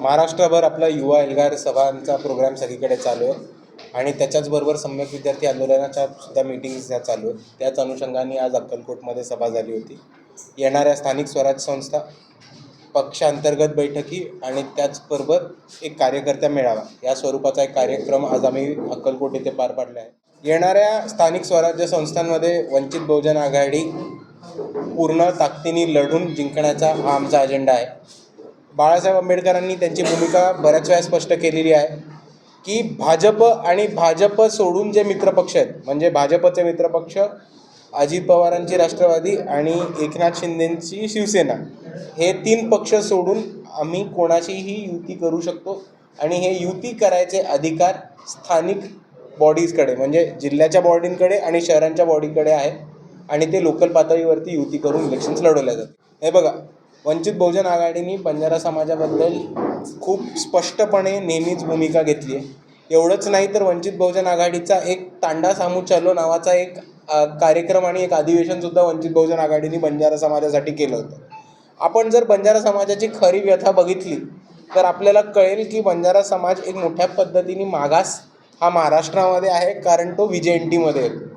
महाराष्ट्रभर आपला युवा एल्गार सभांचा प्रोग्राम सगळीकडे चालू आहे. आणि त्याच्याचबरोबर सम्यक विद्यार्थी आंदोलनाच्या सुद्धा मीटिंग्स ह्या चालू आहेत. त्याच अनुषंगाने आज अक्कलकोटमध्ये सभा झाली होती. येणाऱ्या स्थानिक स्वराज्य संस्था पक्षांतर्गत बैठकी आणि त्याचबरोबर एक कार्यकर्ता मेळावा. या स्वरूपाचा एक कार्यक्रम आज आम्ही अक्कलकोट येथे पार पाडला आहे. येणाऱ्या स्थानिक स्वराज्य संस्थांमध्ये वंचित बहुजन आघाडी पूर्ण ताकदीने लढून जिंकण्याचा हा आमचा अजेंडा आहे. बाळासाहेब आंबेडकरांनी त्यांची भूमिका बऱ्याच वेळा स्पष्ट केलेली आहे की भाजप आणि भाजप सोडून जे मित्रपक्ष आहेत म्हणजे भाजपचे मित्रपक्ष अजित पवारांची राष्ट्रवादी आणि एकनाथ शिंदेंची शिवसेना हे तीन पक्ष सोडून आम्ही कोणाशीही युती करू शकतो आणि हे युती करायचे अधिकार स्थानिक बॉडीजकडे म्हणजे जिल्ह्याच्या बॉडींकडे आणि शहरांच्या बॉडीकडे आहे आणि ते लोकल पातळीवरती युती करून इलेक्शन्स लढवल्या जातात. हे बघा वंचित बहुजन आघाडीने बंजारा समाजाबद्दल खूप स्पष्टपणे नेहमीच भूमिका घेतली आहे. एवढंच नाही तर वंचित बहुजन आघाडीचा एक तांडा सामू चलो नावाचा एक कार्यक्रम आणि एक अधिवेशनसुद्धा वंचित बहुजन आघाडीने बंजारा समाजासाठी केलं होतं. आपण जर बंजारा समाजाची खरी व्यथा बघितली तर आपल्याला कळेल की बंजारा समाज एक मोठ्या पद्धतीने मागास हा महाराष्ट्रामध्ये आहे कारण तो विजय एन येतो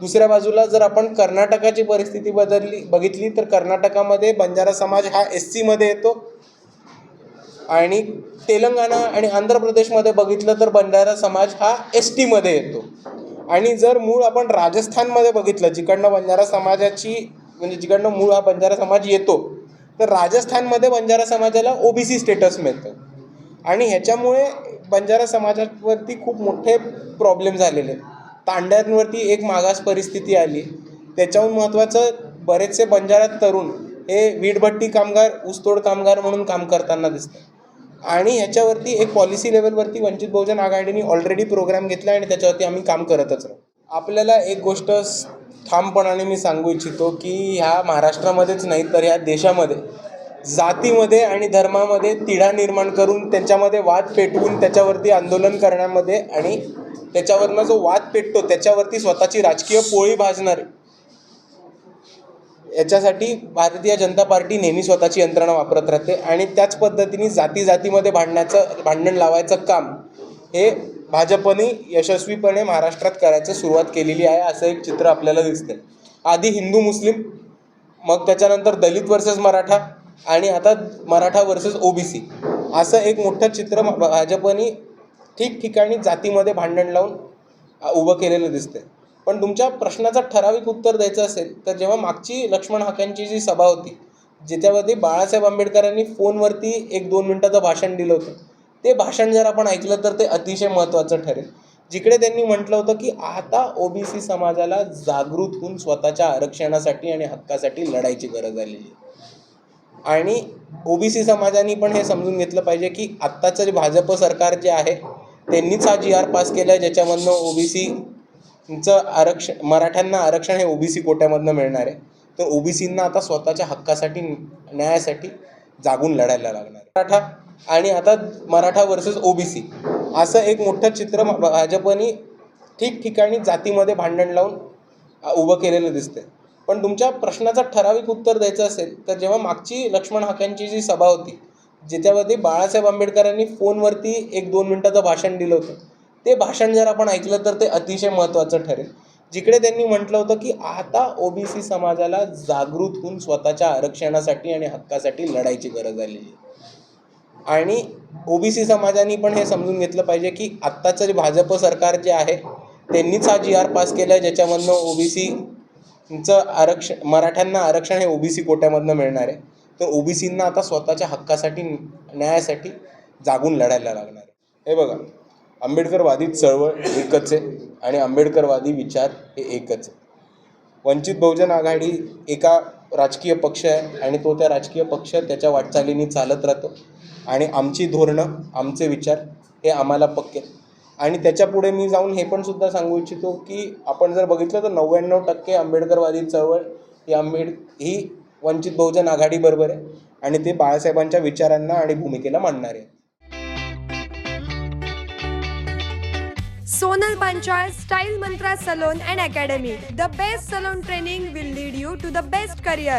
दुसऱ्या बाजूला जर आपण कर्नाटकाची परिस्थिती बदलली बघितली तर कर्नाटकामध्ये बंजारा समाज हा एस सीमध्ये येतो. आणि तेलंगणा आणि आंध्र प्रदेशमध्ये बघितलं तर बंजारा समाज हा एस टीमध्ये येतो. आणि जर मूळ आपण राजस्थानमध्ये बघितलं जिकडनं बंजारा समाजाची म्हणजे जिकडनं मूळ हा बंजारा समाज येतो तर राजस्थानमध्ये बंजारा समाजाला ओबीसी स्टेटस मिळतं. आणि ह्याच्यामुळे बंजारा समाजावरती खूप मोठे प्रॉब्लेम झालेले आहेत. तांड्यांवरती एक मागास परिस्थिती आली. त्याच्याहून महत्त्वाचं बरेचसे बंजाऱ्यात तरुण हे वीटभट्टी कामगार ऊसतोड कामगार म्हणून काम करताना दिसतात. आणि ह्याच्यावरती एक पॉलिसी लेवलवरती वंचित बहुजन आघाडीने ऑलरेडी प्रोग्राम घेतला आणि त्याच्यावरती आम्ही काम करतच राहू. आपल्याला एक गोष्ट ठामपणाने मी सांगू इच्छितो की ह्या महाराष्ट्रामध्येच नाही तर ह्या देशामध्ये जातीमध्ये आणि धर्मामध्ये तिढा निर्माण करून त्यांच्यामध्ये वाद पेटवून त्याच्यावरती आंदोलन करण्यामध्ये आणि त्याच्यावरनं जो वाद पेटतो त्याच्यावरती स्वतःची राजकीय पोळी भाजणारे. याच्यासाठी भारतीय जनता पार्टी नेहमी स्वतःची यंत्रणा वापरत राहते आणि त्याच पद्धतीने जाती जातीमध्ये भांडण्याचं भांडण लावायचं काम हे भाजपने यशस्वीपणे महाराष्ट्रात करायचं सुरुवात केलेली आहे असं एक चित्र आपल्याला दिसते आधी हिंदू मुस्लिम मग त्याच्यानंतर दलित वर्सेस मराठा आणि आता मराठा वर्सेस ओबीसी असं एक मोठं चित्र भाजपने ठिकठिकाणी जातीमध्ये भांडण लावून उभं केलेलं दिसतंय. पण तुमच्या प्रश्नाचं ठराविक उत्तर द्यायचं असेल तर जेव्हा मागची लक्ष्मण हाक्यांची जी सभा होती ज्याच्यामध्ये बाळासाहेब आंबेडकरांनी फोनवरती एक दोन मिनिटाचं भाषण दिलं होतं ते भाषण जर आपण ऐकलं तर ते अतिशय महत्त्वाचं ठरेल. जिकडे त्यांनी म्हटलं होतं की आता ओबीसी समाजाला जागृत होऊन स्वतःच्या आरक्षणासाठी आणि हक्कासाठी लढायची गरज आलेली आहे. आणि ओबीसी समाजाने पण हे समजून घेतलं पाहिजे की आत्ताचं जे भाजप सरकार जे आहे त्यांनीच हा जी आर पास केला आहे ज्याच्यामधनं ओबीसीचं आरक्षण मराठ्यांना आरक्षण हे ओबीसी कोट्यामधनं मिळणार आहे. तर ओबीसींना आता स्वतःच्या हक्कासाठी न्यायासाठी जागून लढायला लागणार मराठा आणि आता मराठा वर्सेस ओबीसी असं एक मोठं चित्र भाजपनी ठिकठिकाणी जातीमध्ये भांडण लावून उभं केलेलं दिसतंय. पण तुमच्या प्रश्नाचं ठराविक उत्तर द्यायचं असेल तर जेव्हा मागची लक्ष्मण हाक्यांची जी सभा होती ज्याच्यामध्ये बाळासाहेब आंबेडकरांनी फोनवरती एक दोन मिनिटाचं भाषण दिलं होतं ते भाषण जर आपण ऐकलं तर ते अतिशय महत्त्वाचं ठरेल. जिकडे त्यांनी म्हटलं होतं की आता ओबीसी समाजाला जागृत होऊन स्वतःच्या आरक्षणासाठी आणि हक्कासाठी लढायची गरज आलेली आहे. आणि ओबीसी समाजाने पण हे समजून घेतलं पाहिजे की आत्ताचं जे भाजप सरकार जे आहे त्यांनीच हा जी आर पास केला आहे ज्याच्यामधनं तुमचं आरक्षण मराठ्यांना आरक्षण हे ओबीसी कोट्यामधनं मिळणार आहे. तर ओबीसींना आता स्वतःच्या हक्कासाठी न्यायासाठी जागून लढायला लागणार आहे. हे बघा आंबेडकरवादी चळवळ एकच आहे आणि आंबेडकरवादी विचार हे एकच आहे. वंचित बहुजन आघाडी एका राजकीय पक्ष आहे आणि तो त्या राजकीय पक्ष त्याच्या वाटचालीने चालत राहतो. आणि आमची धोरणं आमचे विचार हे आम्हाला पक्के. आणि त्याच्यापुढे मी जाऊन हे पण सुद्धा सांगू इच्छितो की आपण जर बघितलं तर नव्याण्णव टक्के आंबेडकरवादी चळवळ ही आंबेड ही वंचित बहुजन आघाडीबरोबर आहे आणि ते बाळासाहेबांच्या विचारांना आणि भूमिकेला मांडणारे आहे Sonal Panchal Style Mantra Salon and Academy. The best salon training will lead you to the best career.